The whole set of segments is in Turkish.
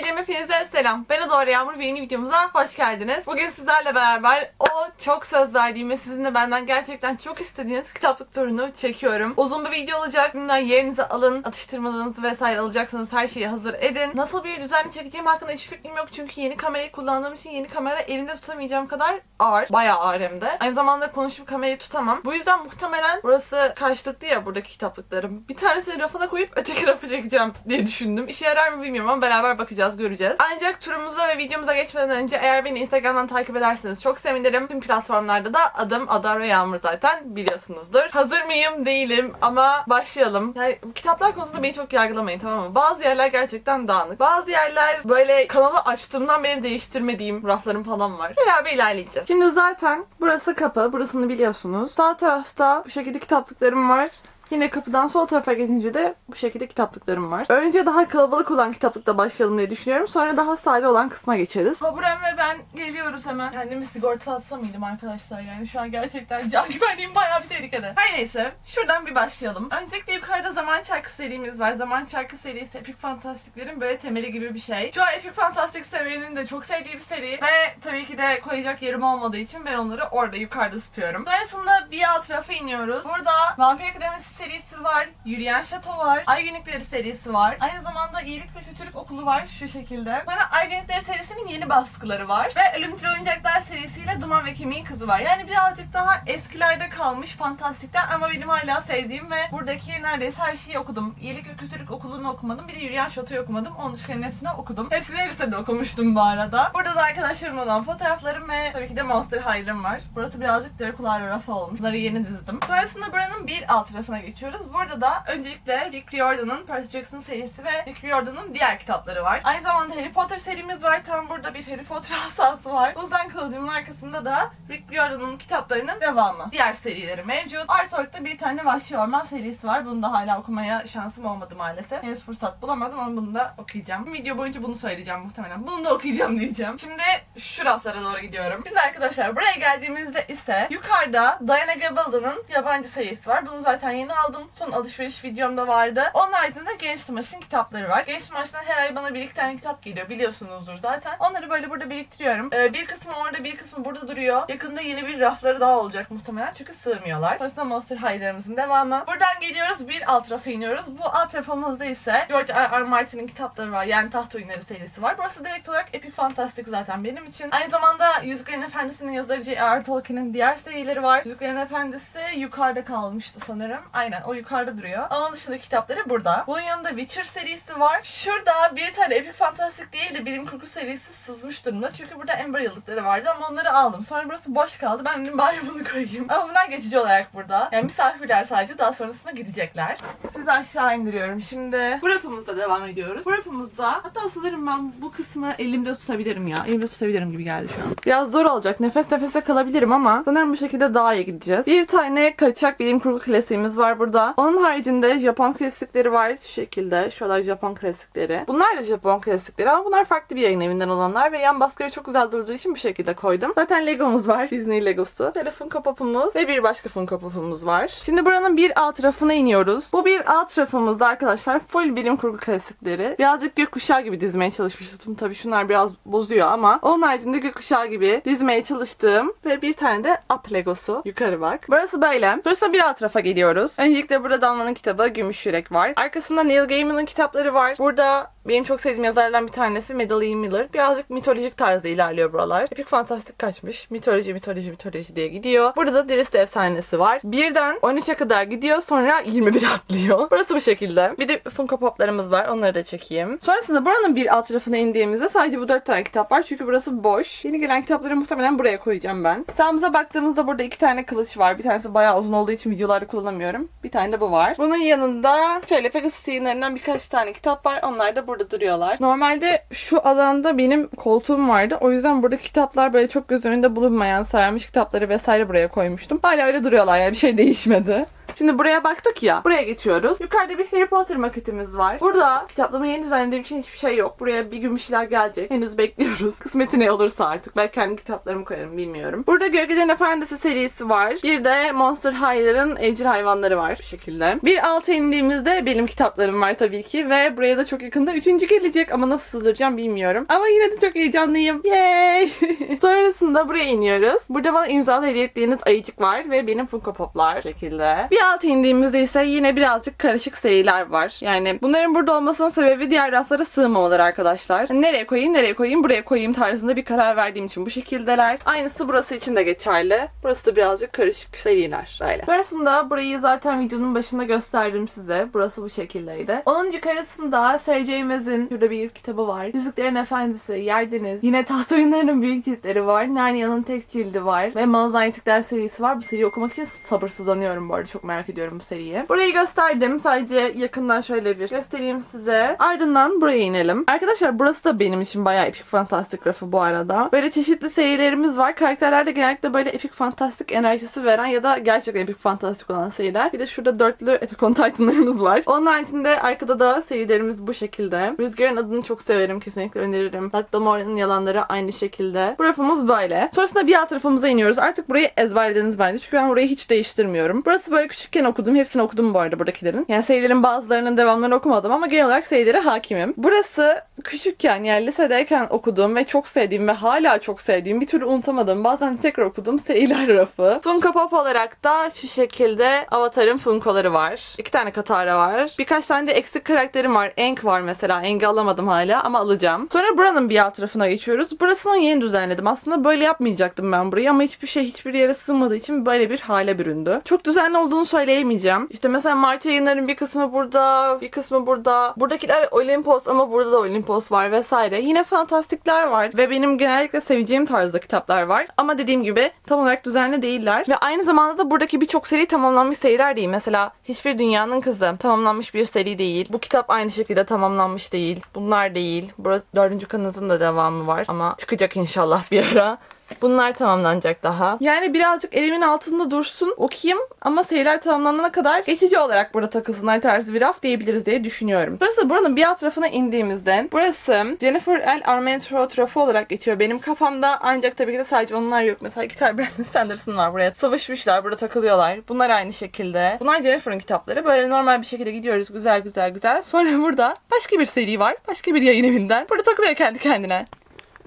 Sevgilim hepinize selam. Ben Adora Yağmur ve yeni videomuza hoş geldiniz. Bugün sizlerle beraber o çok söz verdiğim ve sizin de benden gerçekten çok istediğiniz kitaplık turunu çekiyorum. Uzun bir video olacak. Bundan yerinizi alın, atıştırmalarınızı vesaire alacaksanız her şeyi hazır edin. Nasıl bir düzenli çekeceğim hakkında hiçbir fikrim yok çünkü yeni kamerayı kullandığım için yeni kamera elimde tutamayacağım kadar ağır. Bayağı ağır hem de. Aynı zamanda konuşup kamerayı tutamam. Bu yüzden muhtemelen burası karşılıklı ya buradaki kitaplıklarım. Bir tanesini rafına koyup öteki rafı çekeceğim diye düşündüm. İşe yarar mı bilmiyorum ama beraber bakacağız, göreceğiz. Ancak turumuza ve videomuza geçmeden önce eğer beni Instagram'dan takip ederseniz çok sevinirim. Tüm platformlarda da adım Adar ve Yağmur zaten biliyorsunuzdur. Hazır mıyım? Değilim ama başlayalım. Yani kitaplar konusunda beni çok yargılamayın tamam mı? Bazı yerler gerçekten dağınık. Bazı yerler böyle kanalı açtığımdan beri değiştirmediğim raflarım falan var. Beraber ilerleyeceğiz. Şimdi zaten burası kapı. Burasını biliyorsunuz. Sağ tarafta bu şekilde kitaplıklarım var. Yine kapıdan sol tarafa geçince de bu şekilde kitaplıklarım var. Önce daha kalabalık olan kitaplıkla başlayalım diye düşünüyorum. Sonra daha sade olan kısma geçeriz. Haburem ve ben geliyoruz hemen. Kendimi sigorta atsa mıydım arkadaşlar? Yani şu an gerçekten can güvenliğim bayağı bir tehlikede. Her neyse şuradan bir başlayalım. Öncelikle yukarıda Zaman Çarkı serimiz var. Zaman Çarkı serisi Epik Fantastiklerin böyle temeli gibi bir şey. Şu an Epik Fantastik severinin de çok sevdiği bir seri. Ve tabii ki de koyacak yerim olmadığı için ben onları orada yukarıda tutuyorum. Sonrasında bir alt tarafa iniyoruz. Burada Vampir Akademisi serisi var. Yürüyen Şato var. Ay Günlükleri serisi var. Aynı zamanda İyilik ve Kötülük Okulu var şu şekilde. Sonra Ay Günlükleri serisinin yeni baskıları var. Ve Ölümcül Oyuncaklar serisiyle Duman ve Kemiğin Kızı var. Yani birazcık daha eskilerde kalmış fantastikten ama benim hala sevdiğim ve buradaki neredeyse her şeyi okudum. İyilik ve Kötülük Okulu'nu okumadım. Bir de Yürüyen Şato'yu okumadım. Onun dışında hepsini okudum. Hepsini lisede okumuştum bu arada. Burada da arkadaşlarımla olan fotoğraflarım ve tabii ki de Monster High'ım var. Burası birazcık Dracula rafı olmuş. Bunları yeni dizdim. Sonrasında buranın bir alt tarafına geçiyoruz. Burada da öncelikle Rick Riordan'ın Percy Jackson serisi ve Rick Riordan'ın diğer kitapları var. Aynı zamanda Harry Potter serimiz var. Tam burada bir Harry Potter asası var. Buzdan Kılıcımın arkasında da Rick Riordan'ın kitaplarının devamı. Diğer serileri mevcut. Artwork'ta bir tane Vahşi Orman serisi var. Bunu da hala okumaya şansım olmadı maalesef. Henüz fırsat bulamadım ama bunu da okuyacağım. Video boyunca bunu söyleyeceğim muhtemelen. Bunu da okuyacağım diyeceğim. Şimdi şu raflara doğru gidiyorum. Şimdi arkadaşlar buraya geldiğimizde ise yukarıda Diana Gabaldon'ın yabancı serisi var. Bunu zaten yeni aldım. Son alışveriş videomda vardı. Onun haricinde Genç Tımaş'ın kitapları var. Genç Tımaş'tan her ay bana bir iki tane kitap geliyor. Biliyorsunuzdur zaten. Onları böyle burada biriktiriyorum. Ee, bir kısmı orada bir kısmı burada duruyor. Yakında yeni bir rafları daha olacak muhtemelen. Çünkü sığmıyorlar. Sonrasında Monster High'larımızın devamı. Buradan geliyoruz bir alt rafa iniyoruz. Bu alt rafımızda ise George R. R. Martin'in kitapları var. Yani Taht Oyunları serisi var. Burası direkt olarak Epic Fantastic zaten benim için. Aynı zamanda Yüzüklerin Efendisi'nin yazarı J.R. Tolkien'in diğer serileri var. Yüzüklerin Efendisi yukarıda kalmıştı sanırım. Aynen o yukarıda duruyor. Onun dışında kitapları burada. Bunun yanında Witcher serisi var. Şurada bir tane Epic Fantastic değil de bilim kurgu serisi sızmış durumda. Çünkü burada Ember yıllıkları vardı ama onları aldım. Sonra burası boş kaldı. Ben dedim bari bunu koyayım. Ama bunlar geçici olarak burada. Yani misafirler sadece daha sonrasında gidecekler. Sizi aşağı indiriyorum. Şimdi bu rafımızda devam ediyoruz. Bu rafımızda hatta sanırım ben bu kısmı elimde tutabilirim ya. Elimde tutabilirim gibi geldi şu an. Biraz zor olacak. Nefes nefese kalabilirim ama sanırım bu şekilde daha iyi gideceğiz. Bir tane kaçak bilim kurgu klasiğimiz var burada. Onun haricinde Japon klasikleri var şu şekilde. Şuralar Japon klasikleri. Bunlar da Japon klasikleri ama bunlar farklı bir yayın evinden olanlar ve yan baskıları çok güzel durduğu için bu şekilde koydum. Zaten Legomuz var. Disney Legosu. Böyle Funko Pop'umuz ve bir başka Funko Pop'umuz var. Şimdi buranın bir alt rafına iniyoruz. Bu bir alt rafımızda arkadaşlar full bilim kurgu klasikleri. Birazcık gökkuşağı gibi dizmeye çalışmıştım. Tabii şunlar biraz bozuyor ama onun haricinde gökkuşağı gibi dizmeye çalıştığım ve bir tane de Up Legosu. Yukarı bak. Burası böyle. Sonrasında bir alt rafa geliyoruz. Öncelikle burada Damla'nın kitabı Gümüş Yürek var. Arkasında Neil Gaiman'ın kitapları var. Burada benim çok sevdiğim yazarlardan bir tanesi Madeline Miller. Birazcık mitolojik tarzda ilerliyor buralar. Epik fantastik kaçmış. Mitoloji, mitoloji, mitoloji diye gidiyor. Burada da Dirist efsanesi var. Birden 13'e kadar gidiyor sonra 21 atlıyor. Burası bu şekilde. Bir de Funko Pop'larımız var. Onları da çekeyim. Sonrasında buranın bir alt tarafına indiğimizde sadece bu 4 tane kitap var. Çünkü burası boş. Yeni gelen kitapları muhtemelen buraya koyacağım ben. Sağımıza baktığımızda burada iki tane kılıç var. Bir tanesi bayağı uzun olduğu için videolarda kullanamıyorum. Bir tane de bu var. Bunun yanında şöyle Pegasus yayınlarından birkaç tane kitap var. Onlar da burada duruyorlar. Normalde şu alanda benim koltuğum vardı. O yüzden burada kitaplar böyle çok göz önünde bulunmayan sararmış kitapları vesaire buraya koymuştum. Hala öyle duruyorlar yani bir şey değişmedi. Şimdi buraya baktık ya. Buraya geçiyoruz. Yukarıda bir Harry Potter maketimiz var. Burada kitaplama yeni düzenlediğim için hiçbir şey yok. Buraya bir gün bir şeyler gelecek. Henüz bekliyoruz. Kısmeti ne olursa artık. Belki kendi kitaplarımı koyarım bilmiyorum. Burada Gölgelerin Efendisi serisi var. Bir de Monster High'ların evcil hayvanları var bu şekilde. Bir alta indiğimizde benim kitaplarım var tabii ki ve buraya da çok yakında üçüncü gelecek ama nasıl sığdıracağım bilmiyorum. Ama yine de çok heyecanlıyım. Yay! Sonrasında buraya iniyoruz. Burada bana imzalı hediye ettiğiniz ayıcık var ve benim Funko Pop'lar şekilde. Bir alta indiğimizde ise yine birazcık karışık seriler var. Yani bunların burada olmasının sebebi diğer raflara sığmamaları arkadaşlar. Nereye koyayım, nereye koyayım, buraya koyayım tarzında bir karar verdiğim için bu şekildeler. Aynısı burası için de geçerli. Burası da birazcık karışık seriler. Böyle. Sonrasında burayı zaten videonun başında gösterdim size. Burası bu şekildeydi. Onun yukarısında Sarah James'in şurada bir kitabı var. Yüzüklerin Efendisi, Yerdeniz. Yine taht oyunlarının büyük ciltleri var. Narnia'nın tek cildi var. Ve Malazan Türkler serisi var. Bu seriyi okumak için sabırsızlanıyorum bu arada. Çok merak ediyorum bu seriyi. Burayı gösterdim. Sadece yakından şöyle bir göstereyim size. Ardından buraya inelim. Arkadaşlar burası da benim için bayağı epik fantastik rafı bu arada. Böyle çeşitli serilerimiz var. Karakterler de genellikle böyle epik fantastik enerjisi veren ya da gerçekten epik fantastik olan seriler. Bir de şurada dörtlü Attack on Titan'larımız var. Onun haricinde arkada da serilerimiz bu şekilde. Rüzgar'ın adını çok severim. Kesinlikle öneririm. Lakdamore'nin yalanları aynı şekilde. Bu rafımız böyle. Sonrasında bir alt rafımıza iniyoruz. Artık burayı ezberlediniz bence. Çünkü ben burayı hiç değiştirmiyorum. Burası böyle küçükken okudum. Hepsini okudum bu arada buradakilerin. Yani serilerin bazılarının devamlarını okumadım ama genel olarak serilere hakimim. Burası küçükken yani lisedeyken okuduğum ve çok sevdiğim ve hala çok sevdiğim bir türlü unutamadığım bazen tekrar okuduğum seriler rafı. Funko Pop olarak da şu şekilde Avatar'ın Funko'ları var. İki tane Katara var. Birkaç tane de eksik karakterim var. Enk var mesela. Enk'i alamadım hala ama alacağım. Sonra buranın bir alt tarafına geçiyoruz. Burasını yeni düzenledim. Aslında böyle yapmayacaktım ben burayı ama hiçbir şey hiçbir yere sığmadığı için böyle bir hale büründü. Çok düzenli olduğunu söyleyemeyeceğim. İşte mesela Mart yayınların bir kısmı burada, bir kısmı burada. Buradakiler Olympus ama burada da Olympus var vesaire. Yine fantastikler var ve benim genellikle seveceğim tarzda kitaplar var. Ama dediğim gibi tam olarak düzenli değiller. Ve aynı zamanda da buradaki birçok seri tamamlanmış seriler değil. Mesela Hiçbir Dünyanın Kızı tamamlanmış bir seri değil. Bu kitap aynı şekilde tamamlanmış değil. Bunlar değil. Burası dördüncü kanatın da devamı var. Ama çıkacak inşallah bir ara. Bunlar tamamlanacak daha. Yani birazcık elimin altında dursun, okuyayım ama seriler tamamlanana kadar geçici olarak burada takılsınlar tarzı bir raf diyebiliriz diye düşünüyorum. Burası buranın bir alt rafına indiğimizde burası Jennifer L. Armentrout rafı olarak geçiyor benim kafamda ancak tabii ki de sadece onlar yok. Mesela gitar Brandon Sanderson var buraya. Sıvışmışlar, burada takılıyorlar. Bunlar aynı şekilde. Bunlar Jennifer'ın kitapları. Böyle normal bir şekilde gidiyoruz güzel güzel güzel. Sonra burada başka bir seri var. Başka bir yayın evinden. Burada takılıyor kendi kendine.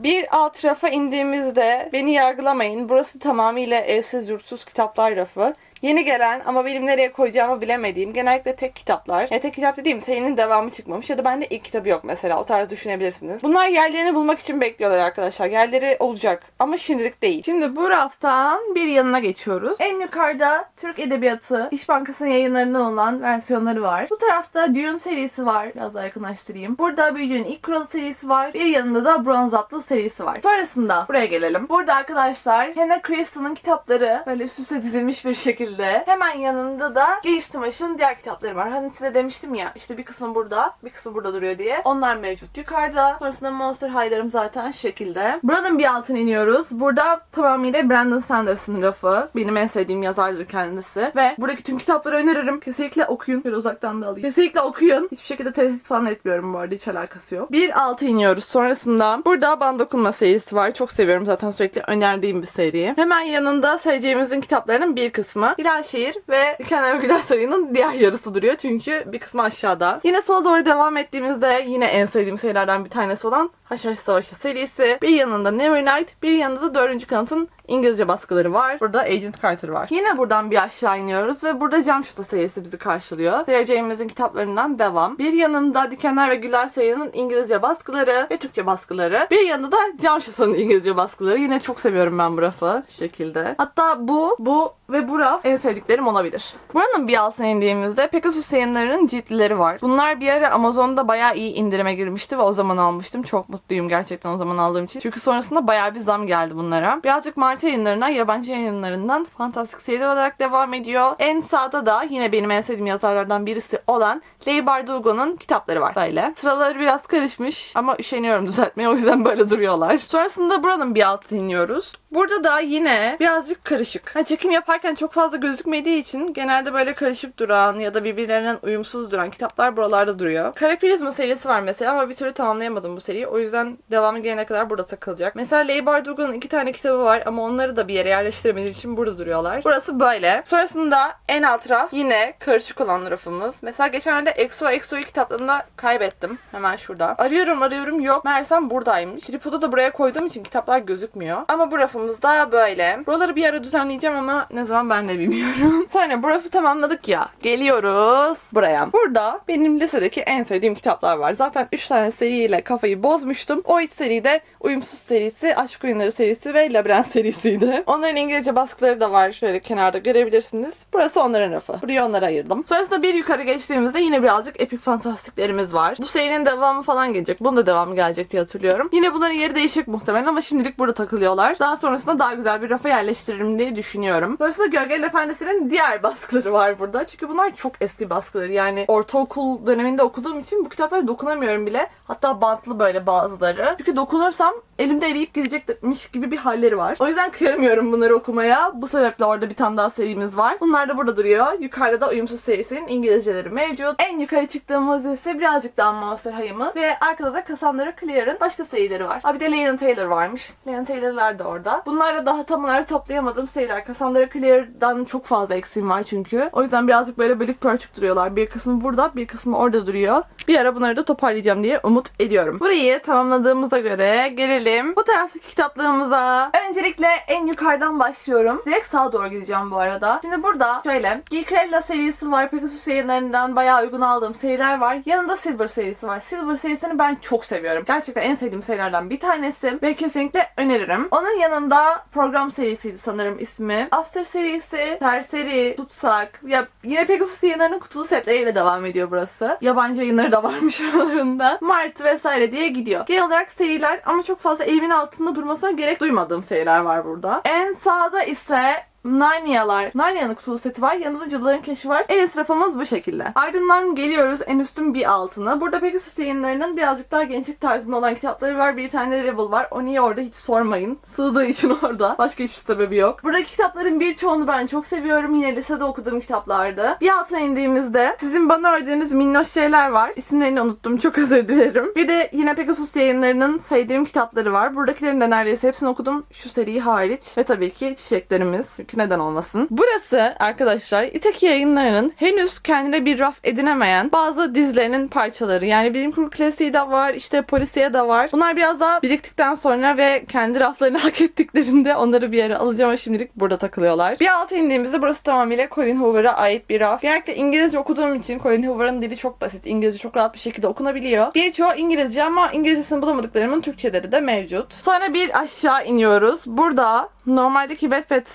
Bir alt rafa indiğimizde beni yargılamayın. Burası tamamıyla evsiz yurtsuz kitaplar rafı. Yeni gelen ama benim nereye koyacağımı bilemediğim genellikle tek kitaplar. Ya tek kitap dediğim serinin devamı çıkmamış ya da bende ilk kitabı yok mesela. O tarz düşünebilirsiniz. Bunlar yerlerini bulmak için bekliyorlar arkadaşlar. Yerleri olacak ama şimdilik değil. Şimdi bu raftan bir yanına geçiyoruz. En yukarıda Türk Edebiyatı İş Bankası'nın yayınlarından olan versiyonları var. Bu tarafta Dune serisi var. Biraz daha yakınlaştırayım. Burada Büyücünün İlk Kuralı serisi var. Bir yanında da Bronz Atlı serisi var. Sonrasında buraya gelelim. Burada arkadaşlar Hannah Christen'ın kitapları böyle üst üste dizilmiş bir şekilde. Hemen yanında da Geniş Tımaş'ın diğer kitapları var. Hani size demiştim ya işte bir kısmı burada, bir kısmı burada duruyor diye. Onlar mevcut yukarıda. Sonrasında Monster High'larım zaten şu şekilde. Buranın bir altına iniyoruz. Burada tamamıyla Brandon Sanderson rafı. Benim en sevdiğim yazardır kendisi. Ve buradaki tüm kitapları öneririm. Kesinlikle okuyun. Böyle uzaktan da alayım. Kesinlikle okuyun. Hiçbir şekilde tehdit falan etmiyorum bu arada. Hiç alakası yok. Bir altı iniyoruz. Sonrasında burada Band Dokunma serisi var. Çok seviyorum zaten sürekli önerdiğim bir seri. Hemen yanında seveceğimizin kitaplarının bir kısmı. Hilal Şehir ve Kenan Güler Sarayı'nın diğer yarısı duruyor. Çünkü bir kısmı aşağıda. Yine sola doğru devam ettiğimizde yine en sevdiğim serilerden bir tanesi olan Haşhaş Savaşı serisi. Bir yanında Nevernight, bir yanında da dördüncü kanıtın İngilizce baskıları var. Burada Agent Carter var. Yine buradan bir aşağı iniyoruz ve burada Cam Şuta serisi bizi karşılıyor. Sarah kitaplarından devam. Bir yanında Dikenler ve Güller serinin İngilizce baskıları ve Türkçe baskıları. Bir yanında da Cam Şuta'nın İngilizce baskıları. Yine çok seviyorum ben bu rafı şu şekilde. Hatta bu, bu ve bu raf en sevdiklerim olabilir. Buranın bir altına indiğimizde Pegasus yayınlarının ciltleri var. Bunlar bir ara Amazon'da bayağı iyi indirime girmişti ve o zaman almıştım. Çok mutluyum gerçekten o zaman aldığım için. Çünkü sonrasında bayağı bir zam geldi bunlara. Birazcık Mart yayınlarına, yabancı yayınlarından fantastik seriler olarak devam ediyor. En sağda da yine benim en sevdiğim yazarlardan birisi olan Leigh Bardugo'nun kitapları var böyle. Sıraları biraz karışmış ama üşeniyorum düzeltmeye o yüzden böyle duruyorlar. Sonrasında buranın bir altına iniyoruz. Burada da yine birazcık karışık. Ha, çekim yaparken çok fazla gözükmediği için genelde böyle karışık duran ya da birbirlerinden uyumsuz duran kitaplar buralarda duruyor. Kara Prizma serisi var mesela ama bir türlü tamamlayamadım bu seriyi. O yüzden devamı gelene kadar burada takılacak. Mesela Leigh Bardugo'nun iki tane kitabı var ama onları da bir yere yerleştiremediğim için burada duruyorlar. Burası böyle. Sonrasında en alt raf yine karışık olan rafımız. Mesela geçenlerde EXO EXO'yu kitaplarında kaybettim. Hemen şurada. Arıyorum arıyorum yok. Meğersem buradaymış. Tripodu da buraya koyduğum için kitaplar gözükmüyor. Ama bu rafımız da böyle. Buraları bir ara düzenleyeceğim ama ne zaman ben de bilmiyorum. Sonra bu rafı tamamladık ya. Geliyoruz buraya. Burada benim lisedeki en sevdiğim kitaplar var. Zaten 3 tane seriyle kafayı bozmuştum. O üç seri de Uyumsuz serisi, Aşk Oyunları serisi ve Labirent serisiydi. Onların İngilizce baskıları da var. Şöyle kenarda görebilirsiniz. Burası onların rafı. Buraya onları ayırdım. Sonrasında bir yukarı geçtiğimizde yine birazcık epik fantastiklerimiz var. Bu serinin devamı falan gelecek. Bunun da devamı gelecek diye hatırlıyorum. Yine bunların yeri değişik muhtemelen ama şimdilik burada takılıyorlar. Daha sonrasında daha güzel bir rafa yerleştiririm diye düşünüyorum. Sonrasında Gölgenin Efendisi'nin diğer baskıları var burada. Çünkü bunlar çok eski baskıları. Yani ortaokul döneminde okuduğum için bu kitaplara dokunamıyorum bile. Hatta bantlı böyle bazıları. Çünkü dokunursam elimde eriyip gidecekmiş gibi bir halleri var. O yüzden kıyamıyorum bunları okumaya. Bu sebeple orada bir tane daha serimiz var. Bunlar da burada duruyor. Yukarıda da Uyumsuz serisinin İngilizceleri mevcut. En yukarı çıktığımız ise birazcık daha Monster High'ımız. Ve arkada da Cassandra Clare'ın başka serileri var. Ha bir de Leyland Taylor varmış. Leyland Taylor'lar da orada. Bunlar da daha tam olarak toplayamadığım seriler. Cassandra Clare'dan çok fazla eksiğim var çünkü. O yüzden birazcık böyle bölük pörçük duruyorlar. Bir kısmı burada, bir kısmı orada duruyor. Bir ara bunları da toparlayacağım diye umut ediyorum. Burayı tamamladığımıza göre gelelim bu taraftaki kitaplığımıza. Öncelikle en yukarıdan başlıyorum. Direkt sağa doğru gideceğim bu arada. Şimdi burada şöyle Geekrella serisi var. Pegasus yayınlarından bayağı uygun aldığım seriler var. Yanında Silver serisi var. Silver serisini ben çok seviyorum. Gerçekten en sevdiğim serilerden bir tanesi ve kesinlikle öneririm. Onun yanında program serisiydi sanırım ismi. After serisi, Terseri, Tutsak. Ya yine Pegasus yayınlarının kutulu setleriyle devam ediyor burası. Yabancı yayınları da varmış aralarında. Mart vesaire diye gidiyor. Genel olarak seriler ama çok fazla elimin altında durmasına gerek duymadığım seriler var burada. En sağda ise Narnia'lar. Narnia'nın kutulu seti var. Yanında Cadıların Keşfi var. En üst rafımız bu şekilde. Ardından geliyoruz en üstün bir altına. Burada Pegasus yayınlarının birazcık daha gençlik tarzında olan kitapları var. Bir tane Rebel var. O niye orada hiç sormayın. Sığdığı için orada. Başka hiçbir sebebi yok. Buradaki kitapların birçoğunu ben çok seviyorum. Yine lisede okuduğum kitaplardı. Bir altına indiğimizde sizin bana ördüğünüz minnoş şeyler var. İsimlerini unuttum. Çok özür dilerim. Bir de yine Pegasus yayınlarının sevdiğim kitapları var. Buradakilerin de neredeyse hepsini okudum. Şu seriyi hariç. Ve tabii ki çiçeklerimiz. Çünkü neden olmasın. Burası arkadaşlar İtaki yayınlarının henüz kendine bir raf edinemeyen bazı dizilerinin parçaları. Yani bilim kurgu klasiği de var, işte polisiye de var. Bunlar biraz daha biriktikten sonra ve kendi raflarını hak ettiklerinde onları bir yere alacağım ama şimdilik burada takılıyorlar. Bir alta indiğimizde burası tamamıyla Colin Hoover'a ait bir raf. Genellikle İngilizce okuduğum için Colin Hoover'ın dili çok basit. İngilizce çok rahat bir şekilde okunabiliyor. Birçoğu İngilizce ama İngilizcesini bulamadıklarımın Türkçeleri de mevcut. Sonra bir aşağı iniyoruz. Burada normaldeki Wattpad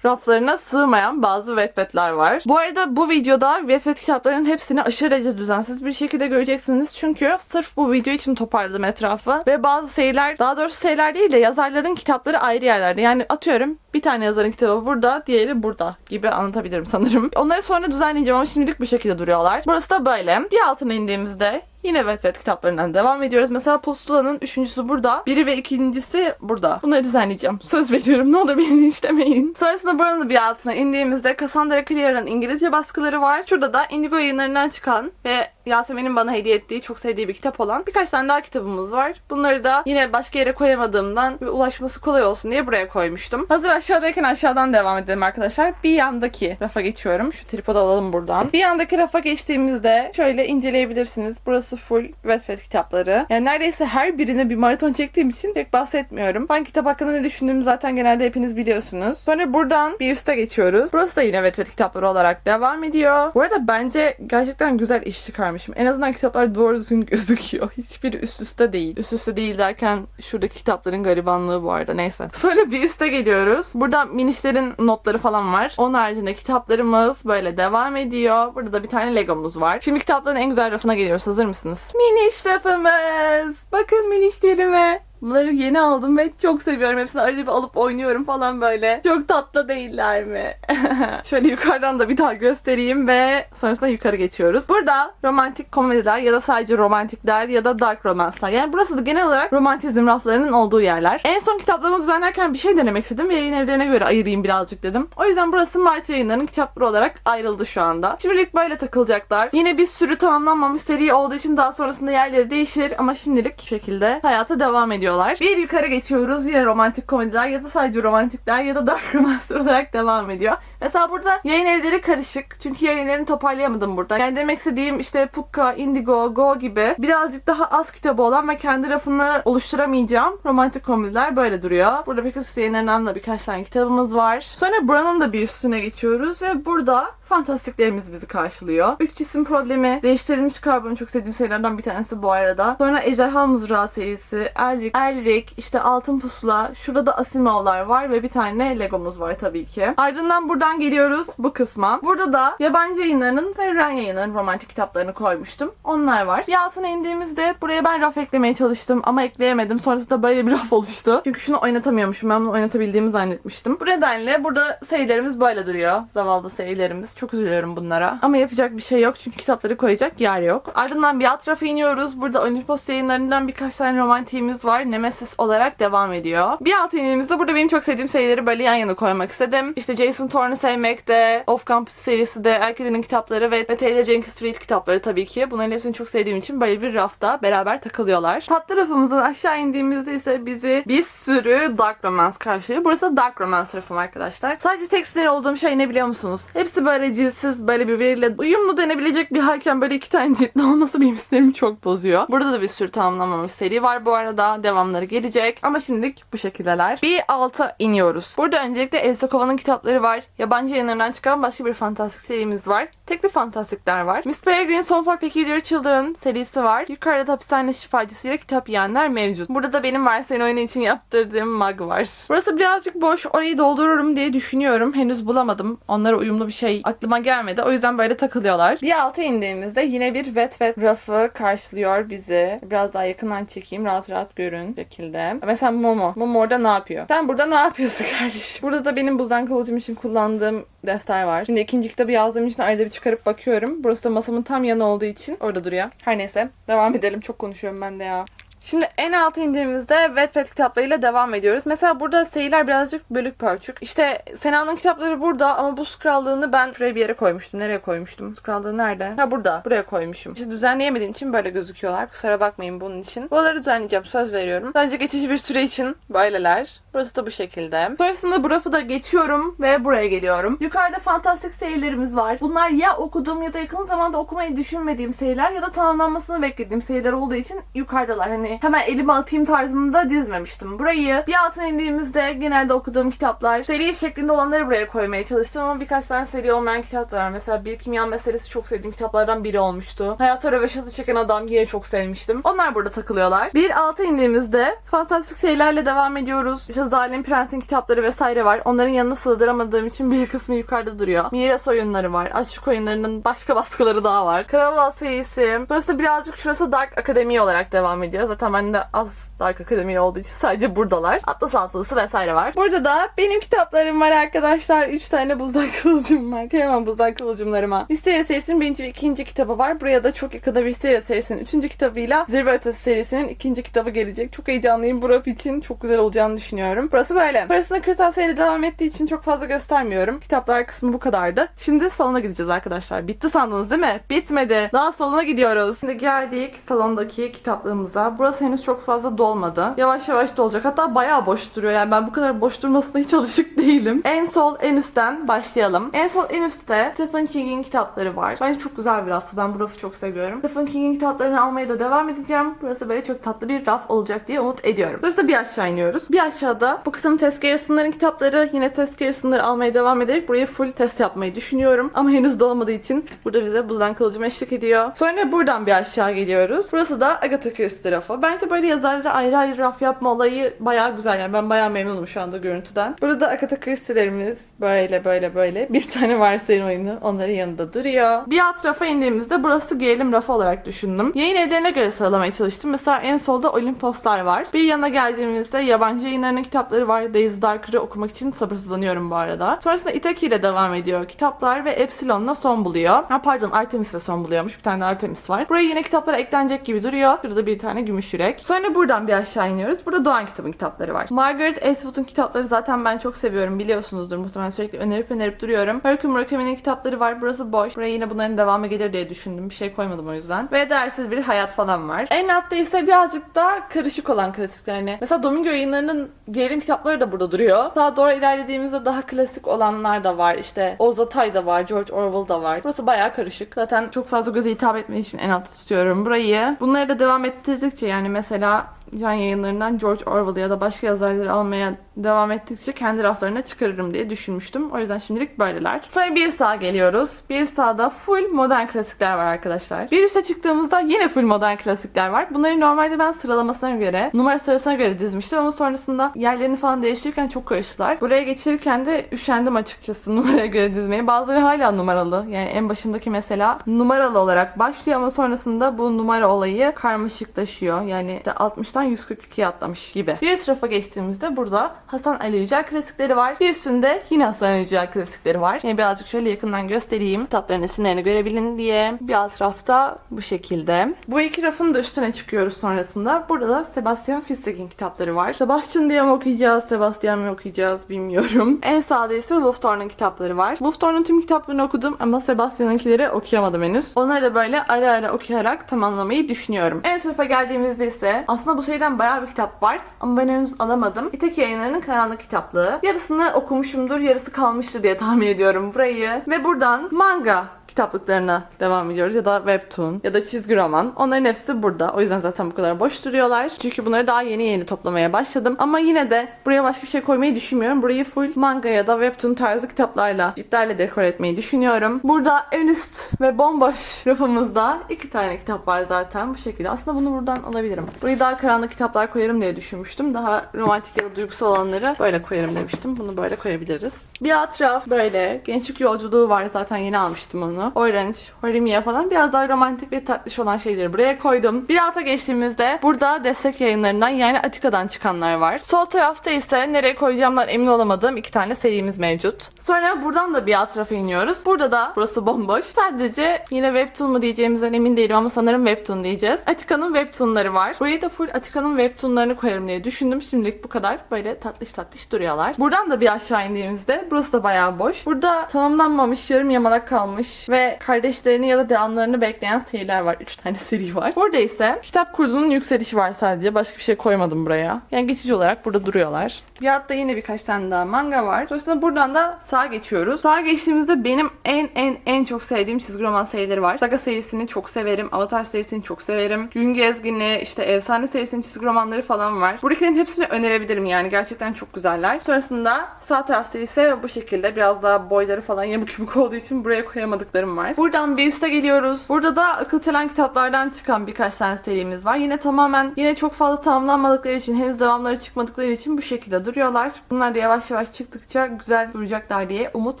raflarına sığmayan bazı Wattpad'ler var. Bu arada bu videoda Wattpad kitaplarının hepsini aşırı derece düzensiz bir şekilde göreceksiniz. Çünkü sırf bu video için toparladım etrafı. Ve bazı seriler, daha doğrusu seriler değil de yazarların kitapları ayrı yerlerde. Yani atıyorum bir tane yazarın kitabı burada, diğeri burada gibi anlatabilirim sanırım. Onları sonra düzenleyeceğim ama şimdilik bu şekilde duruyorlar. Burası da böyle. Bir altına indiğimizde Yine Wattpad kitaplarından devam ediyoruz. Mesela Postula'nın üçüncüsü burada. Biri ve ikincisi burada. Bunları düzenleyeceğim. Söz veriyorum. Ne olur beni linçlemeyin. Sonrasında buranın bir altına indiğimizde Cassandra Clare'ın İngilizce baskıları var. Şurada da Indigo yayınlarından çıkan ve Yasemin'in bana hediye ettiği, çok sevdiği bir kitap olan birkaç tane daha kitabımız var. Bunları da yine başka yere koyamadığımdan ve ulaşması kolay olsun diye buraya koymuştum. Hazır aşağıdayken aşağıdan devam edelim arkadaşlar. Bir yandaki rafa geçiyorum. Şu tripodu alalım buradan. Bir yandaki rafa geçtiğimizde şöyle inceleyebilirsiniz. Burası full Wattpad kitapları. Yani neredeyse her birine bir maraton çektiğim için pek bahsetmiyorum. Ben kitap hakkında ne düşündüğümü zaten genelde hepiniz biliyorsunuz. Sonra buradan bir üste geçiyoruz. Burası da yine Wattpad kitapları olarak devam ediyor. Bu arada bence gerçekten güzel iş çıkarmışım. En azından kitaplar doğru düzgün gözüküyor. Hiçbiri üst üste değil. Üst üste değil derken şuradaki kitapların garibanlığı bu arada. Neyse. Sonra bir üste geliyoruz. Burada minişlerin notları falan var. Onun haricinde kitaplarımız böyle devam ediyor. Burada da bir tane Legomuz var. Şimdi kitapların en güzel rafına geliyoruz. Hazır mısınız? Miniş rafımız. Bakın minişlerime. Bunları yeni aldım ve çok seviyorum. Hepsini arada bir alıp oynuyorum falan böyle. Çok tatlı değiller mi? Şöyle yukarıdan da bir daha göstereyim ve sonrasında yukarı geçiyoruz. Burada romantik komediler ya da sadece romantikler ya da dark romance'lar. Yani burası da genel olarak romantizm raflarının olduğu yerler. En son kitaplarımı düzenlerken bir şey denemek istedim ve yayın evlerine göre ayırayım birazcık dedim. O yüzden burası Març yayınlarının kitapları olarak ayrıldı şu anda. Şimdilik böyle takılacaklar. Yine bir sürü tamamlanmamış seri olduğu için daha sonrasında yerleri değişir ama şimdilik şekilde hayata devam ediyorlar. Bir yukarı geçiyoruz. Yine romantik komediler ya da sadece romantikler ya da dark romance olarak devam ediyor. Mesela burada yayın evleri karışık. Çünkü yayın evlerini toparlayamadım burada. Yani demek istediğim işte Pukka, Indigo, Go gibi birazcık daha az kitabı olan ve kendi rafını oluşturamayacağım romantik komediler böyle duruyor. Burada Pegasus yayınlarından da birkaç tane kitabımız var. Sonra buranın da bir üstüne geçiyoruz ve burada fantastiklerimiz bizi karşılıyor. Üç cisim problemi, değiştirilmiş karbon çok sevdiğim serilerden bir tanesi bu arada. Sonra Ejderha Mızrağı serisi, Elric, Elric, işte Altın Pusula, şurada da Asimov'lar var ve bir tane Legomuz var tabii ki. Ardından buradan geliyoruz bu kısma. Burada da yabancı yayınlarının ve Ren yayınlarının romantik kitaplarını koymuştum. Onlar var. Bir indiğimizde buraya ben raf eklemeye çalıştım ama ekleyemedim. Sonrasında böyle bir raf oluştu. Çünkü şunu oynatamıyormuşum. Ben bunu oynatabildiğimi zannetmiştim. Bu nedenle burada serilerimiz böyle duruyor. Zavallı serilerimiz. Çok üzülüyorum bunlara. Ama yapacak bir şey yok çünkü kitapları koyacak yer yok. Ardından bir alt rafa iniyoruz. Burada Olympus yayınlarından birkaç tane romantiğimiz var. Nemesis olarak devam ediyor. Bir alt indiğimizde burada benim çok sevdiğim serileri böyle yan yana koymak istedim. İşte Jason Thorne'u sevmekte, Off Campus serisi de, Erkede'nin kitapları ve, ve Taylor Jenkins Reid kitapları tabii ki. Bunların hepsini çok sevdiğim için böyle bir rafta beraber takılıyorlar. Tatlı rafımızdan aşağı indiğimizde ise bizi bir sürü Dark Romance karşılıyor. Burası Dark Romance rafım arkadaşlar. Sadece tek sinir olduğum şey ne biliyor musunuz? Hepsi böyle cilsiz, böyle birbiriyle uyumlu denebilecek bir halken böyle iki tane ciltli olması benim sinirimi çok bozuyor. Burada da bir sürü tamamlanmamış seri var bu arada. Devamları gelecek. Ama şimdilik bu şekildeler. Bir alta iniyoruz. Burada öncelikle Elsa Kova'nın kitapları var. Yabancı yayınlarından çıkan başka bir fantastik serimiz var. Tekli fantastikler var. Miss Peregrine Song for Peculiar Children serisi var. Yukarıda da hapishane şifacısıyla kitap yiyenler mevcut. Burada da benim Varsayın oyunu için yaptırdığım mug var. Burası birazcık boş. Orayı doldururum diye düşünüyorum. Henüz bulamadım. Onlara uyumlu bir şey aklıma gelmedi. O yüzden böyle takılıyorlar. Bir alta indiğimizde yine bir vet vet rafı karşılıyor bizi. Biraz daha yakından çekeyim. Rahat rahat görün şekilde. Mesela Momo. Momo orada ne yapıyor? Sen burada ne yapıyorsun kardeşim? Burada da benim buzdan kıvılcım için kullandığım defter var. Şimdi ikinci kitabı yazdığım için arada bir çıkarıp bakıyorum. Burası da masamın tam yanı olduğu için orada duruyor. Her neyse. Devam edelim. Çok konuşuyorum ben de ya. Şimdi en alta indiğimizde Wattpad kitaplarıyla devam ediyoruz. Mesela burada seriler birazcık bölük pörçük. İşte Sena'nın kitapları burada ama bu krallığını ben şuraya bir yere koymuştum. Nereye koymuştum? krallığı nerede? Ha burada. Buraya koymuşum. İşte düzenleyemediğim için böyle gözüküyorlar. Kusura bakmayın bunun için. Buraları düzenleyeceğim. Söz veriyorum. Sadece geçici bir süre için böyleler. Burası da bu şekilde. Sonrasında bu rafı da geçiyorum ve buraya geliyorum. Yukarıda fantastik serilerimiz var. Bunlar ya okuduğum ya da yakın zamanda okumayı düşünmediğim seriler ya da tamamlanmasını beklediğim seriler olduğu için yukarıdalar. Hani hemen elime atayım tarzında dizmemiştim. Burayı bir altına indiğimizde genelde okuduğum kitaplar seri şeklinde olanları buraya koymaya çalıştım ama birkaç tane seri olmayan kitap da var. Mesela Bir Kimya Meselesi çok sevdiğim kitaplardan biri olmuştu. Hayata Röveşatı Çeken Adam yine çok sevmiştim. Onlar burada takılıyorlar. Bir alta indiğimizde fantastik serilerle devam ediyoruz. İşte Zalim Prens'in kitapları vesaire var. Onların yanına sığdıramadığım için bir kısmı yukarıda duruyor. Miras oyunları var. Aşk oyunlarının başka baskıları daha var. Karaval serisi. Burası birazcık şurası Dark Akademi olarak devam ediyor. Zaten ben de az Dark Akademi olduğu için sadece buradalar. Atlas Altılısı vesaire var. Burada da benim kitaplarım var arkadaşlar. 3 tane buzdan kıvılcım var. Kıyamam buzdan kıvılcımlarıma. Mysteria serisinin birinci ve ikinci kitabı var. Buraya da çok yakında Mysteria serisinin üçüncü kitabıyla Zirve Ötesi serisinin ikinci kitabı gelecek. Çok heyecanlıyım bu raf için. Çok güzel olacağını düşünüyorum. Burası böyle. Sonrasında kırtasiyeyle devam ettiği için çok fazla göstermiyorum. Kitaplar kısmı bu kadardı. Şimdi salona gideceğiz arkadaşlar. Bitti sandınız değil mi? Bitmedi. Daha salona gidiyoruz. Şimdi geldik salondaki kitaplığımıza. Burası henüz çok fazla dolmadı. Yavaş yavaş dolacak. Hatta bayağı boş duruyor. Yani ben bu kadar boş durmasına hiç alışık değilim. En sol en üstten başlayalım. En sol en üstte Stephen King'in kitapları var. Bence çok güzel bir raf. Ben bu rafı çok seviyorum. Stephen King'in kitaplarını almaya da devam edeceğim. Burası böyle çok tatlı bir raf olacak diye umut ediyorum. Burası da bir aşağı iniyoruz. Bir aşağıda bu kısım test Garrison'ların kitapları. Yine test Garrison'ları almaya devam ederek burayı full test yapmayı düşünüyorum. Ama henüz dolmadığı için burada bize buzdan kılıcım eşlik ediyor. Sonra buradan bir aşağı geliyoruz. Burası da Agatha Christie rafı. Bence böyle yazarlara ayrı ayrı raf yapma olayı bayağı güzel. Yani ben bayağı memnunum şu anda görüntüden. Burada Agatha Christie'lerimiz böyle böyle böyle. Bir tane varsayım oyunu onların yanında duruyor. Bir alt rafa indiğimizde burası gerilim rafı olarak düşündüm. Yayın evlerine göre sıralamaya çalıştım. Mesela en solda Olimposlar var. Bir yana geldiğimizde yabancı yayınlarının kitapları var. Days Darker'ı okumak için sabırsızlanıyorum bu arada. Sonrasında Itaki ile devam ediyor kitaplar ve Epsilon'la son buluyor. Ha pardon Artemis'le son buluyormuş. Bir tane Artemis var. Buraya yine kitaplar eklenecek gibi duruyor. Şurada bir tane gümüş yürek. Sonra buradan bir aşağı iniyoruz. Burada Doğan kitabın kitapları var. Margaret Atwood'un kitapları zaten ben çok seviyorum. Biliyorsunuzdur muhtemelen sürekli önerip önerip duruyorum. Haruki Murakami'nin kitapları var. Burası boş. Buraya yine bunların devamı gelir diye düşündüm. Bir şey koymadım o yüzden. Ve dersiz bir hayat falan var. En altta ise birazcık daha karışık olan klasikler. Yani mesela Domingo yayınlarının gerilim kitapları da burada duruyor. Daha doğru ilerlediğimizde daha klasik olanlar da var. İşte Oğuz Atay da var. George Orwell da var. Burası bayağı karışık. Zaten çok fazla göze hitap etmek için en altta tutuyorum burayı. Bunları da devam ettirdikçe yani mesela can yayınlarından George Orwell ya da başka yazarları almaya devam ettikçe kendi raflarına çıkarırım diye düşünmüştüm. O yüzden şimdilik böyleler. Sonra bir sağa geliyoruz. Bir sağda full modern klasikler var arkadaşlar. Bir üste çıktığımızda yine full modern klasikler var. Bunları normalde ben sıralamasına göre, numara sırasına göre dizmiştim ama sonrasında yerlerini falan değiştirirken çok karıştılar. Buraya geçirirken de üşendim açıkçası numaraya göre dizmeye. Bazıları hala numaralı. Yani en başındaki mesela numaralı olarak başlıyor ama sonrasında bu numara olayı karmaşıklaşıyor. Yani işte 60'tan 142'ye atlamış gibi. Bir üst rafa geçtiğimizde burada Hasan Ali Yücel klasikleri var. Bir üstünde yine Hasan Ali Yücel klasikleri var. Yani birazcık şöyle yakından göstereyim. Kitapların isimlerini görebilin diye. Bir alt rafta bu şekilde. Bu iki rafın da üstüne çıkıyoruz sonrasında. Burada da Sebastian Fistek'in kitapları var. Sebastian diye mi okuyacağız, Sebastian mı okuyacağız bilmiyorum. En sağda ise Wolf Thorne'un kitapları var. Wolf Thorne'un tüm kitaplarını okudum ama Sebastian'ınkileri okuyamadım henüz. Onları da böyle ara ara okuyarak tamamlamayı düşünüyorum. En sınıfa geldiğimizde ise aslında bu seriden bayağı bir kitap var ama ben henüz alamadım. İtaki yayınlarının karanlık kitaplığı. Yarısını okumuşumdur, yarısı kalmıştır diye tahmin ediyorum burayı. Ve buradan manga kitaplıklarına devam ediyoruz ya da webtoon ya da çizgi roman. Onların hepsi burada. O yüzden zaten bu kadar boş duruyorlar. Çünkü bunları daha yeni yeni toplamaya başladım. Ama yine de buraya başka bir şey koymayı düşünmüyorum. Burayı full manga ya da webtoon tarzı kitaplarla, ciltlerle dekor etmeyi düşünüyorum. Burada en üst ve bomboş rafımızda iki tane kitap var zaten bu şekilde. Aslında bunu buradan alabilirim. Burayı daha karanlık kitaplar koyarım diye düşünmüştüm. Daha romantik ya da duygusal olanları böyle koyarım demiştim. Bunu böyle koyabiliriz. Bir alt raf böyle. Gençlik yolculuğu var zaten yeni almıştım onu. Orange, Horimiya falan biraz daha romantik ve tatlış olan şeyleri buraya koydum. Bir alta geçtiğimizde burada destek yayınlarından yani Atika'dan çıkanlar var. Sol tarafta ise nereye koyacağımdan emin olamadığım iki tane serimiz mevcut. Sonra buradan da bir alt tarafa iniyoruz. Burada da burası bomboş. Sadece yine webtoon mu diyeceğimizden emin değilim ama sanırım webtoon diyeceğiz. Atika'nın webtoonları var. Buraya da full Atika'nın webtoonlarını koyarım diye düşündüm. Şimdilik bu kadar. Böyle tatlış tatlış duruyorlar. Buradan da bir aşağı indiğimizde burası da bayağı boş. Burada tamamlanmamış, yarım yamalak kalmış ve kardeşlerini ya da devamlarını bekleyen seriler var. 3 tane seri var. Burada ise kitap kurduğunun yükselişi var sadece. Başka bir şey koymadım buraya. Yani geçici olarak burada duruyorlar. Bir altta yine birkaç tane daha manga var. Dolayısıyla buradan da sağa geçiyoruz. Sağa geçtiğimizde benim en en en çok sevdiğim çizgi roman serileri var. Saga serisini çok severim. Avatar serisini çok severim. Gün Gezgini, işte Efsane serisinin çizgi romanları falan var. Buradakilerin hepsini önerebilirim yani. Gerçekten çok güzeller. Sonrasında sağ tarafta ise bu şekilde biraz daha boyları falan yamuk yumuk olduğu için buraya koyamadıklarım var. Buradan bir üste geliyoruz. Burada da akıl çelen kitaplardan çıkan birkaç tane serimiz var. Yine tamamen yine çok fazla tamamlanmadıkları için henüz devamları çıkmadıkları için bu şekilde duruyorlar. Bunlar da yavaş yavaş çıktıkça güzel duracaklar diye umut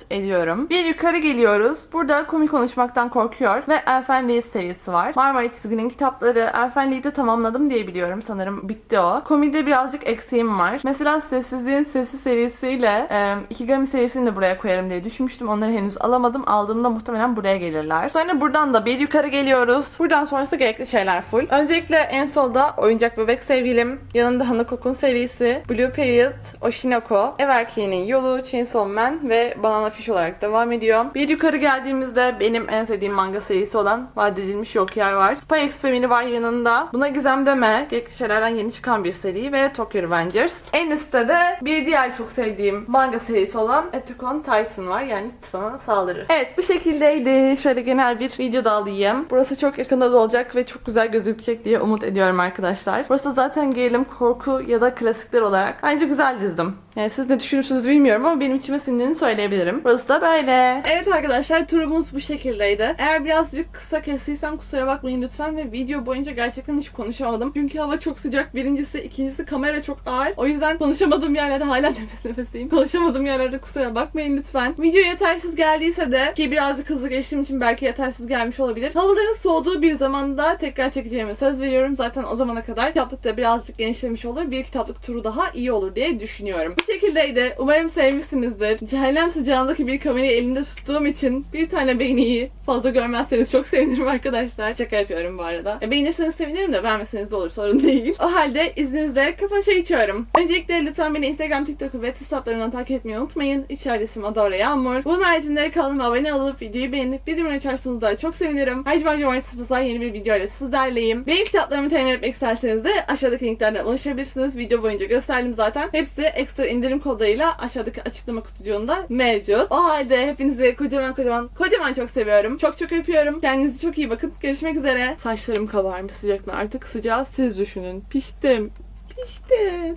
ediyorum. Bir yukarı geliyoruz. Burada komik konuşmaktan korkuyor ve Elfen serisi var. Marmara çizginin kitapları Elfen de tamamladım diye biliyorum. Sanırım bitti o. Komide birazcık eksiğim var. Mesela Sessizliğin Sesi serisiyle e, Ikigami serisini de buraya koyarım diye düşünmüştüm. Onları henüz alamadım. Aldığımda muhtemelen buraya gelirler. Sonra buradan da bir yukarı geliyoruz. Buradan sonrası gerekli şeyler full. Öncelikle en solda Oyuncak Bebek Sevgilim, yanında Hanakok'un serisi, Blue Period, Oshinoko, Ev Erkeğinin Yolu, Chainsaw Man ve Banana Fish olarak devam ediyor. Bir yukarı geldiğimizde benim en sevdiğim manga serisi olan Vaat Edilmiş Yok Yer var. Spy X Family var yanında. Buna gizem deme. Gerekli şeylerden yeni çıkan bir seri ve Tokyo Revengers. En üstte de bir diğer çok sevdiğim manga serisi olan Attack on Titan var. Yani sana saldırı. Evet bu şekilde şekildeydi. Şöyle genel bir video da alayım. Burası çok yakında da olacak ve çok güzel gözükecek diye umut ediyorum arkadaşlar. Burası zaten gerilim, korku ya da klasikler olarak bence güzel dizdim. Yani siz ne düşünürsünüz bilmiyorum ama benim içime sindiğini söyleyebilirim. Burası da böyle. Evet arkadaşlar turumuz bu şekildeydi. Eğer birazcık kısa kestiysem kusura bakmayın lütfen ve video boyunca gerçekten hiç konuşamadım. Çünkü hava çok sıcak birincisi, ikincisi kamera çok ağır. O yüzden konuşamadığım yerlerde hala nefes nefeseyim. Konuşamadığım yerlerde kusura bakmayın lütfen. Video yetersiz geldiyse de ki birazcık hızlı geçtiğim için belki yetersiz gelmiş olabilir. Halıların soğuduğu bir zamanda tekrar çekeceğime söz veriyorum. Zaten o zamana kadar kitaplık da birazcık genişlemiş olur. Bir kitaplık turu daha iyi olur diye düşünüyorum. Bu şekildeydi. Umarım sevmişsinizdir. Cehennem sıcağındaki bir kamerayı elimde tuttuğum için bir tane beğeniyi fazla görmezseniz çok sevinirim arkadaşlar. Şaka yapıyorum bu arada. E, beğenirseniz sevinirim de beğenmeseniz de olur sorun değil. O halde izninizle kapanışa geçiyorum. Öncelikle lütfen beni Instagram, TikTok ve hesaplarımdan takip etmeyi unutmayın. İçeride isim Adora Yağmur. Bunun haricinde kanalıma abone olup videoyu beğenip bildirimleri açarsanız da çok sevinirim. Ayrıca cumartesi pazar yeni bir video ile sizlerleyim. Benim kitaplarımı temin etmek isterseniz de aşağıdaki linklerden ulaşabilirsiniz. Video boyunca gösterdim zaten. Hepsi ekstra indirim kodlarıyla aşağıdaki açıklama kutucuğunda mevcut. O halde hepinizi kocaman kocaman kocaman çok seviyorum. Çok çok öpüyorum. Kendinize çok iyi bakın. Görüşmek üzere. Saçlarım kabarmış sıcaktan. Artık sıcağı siz düşünün. Piştim. Piştim.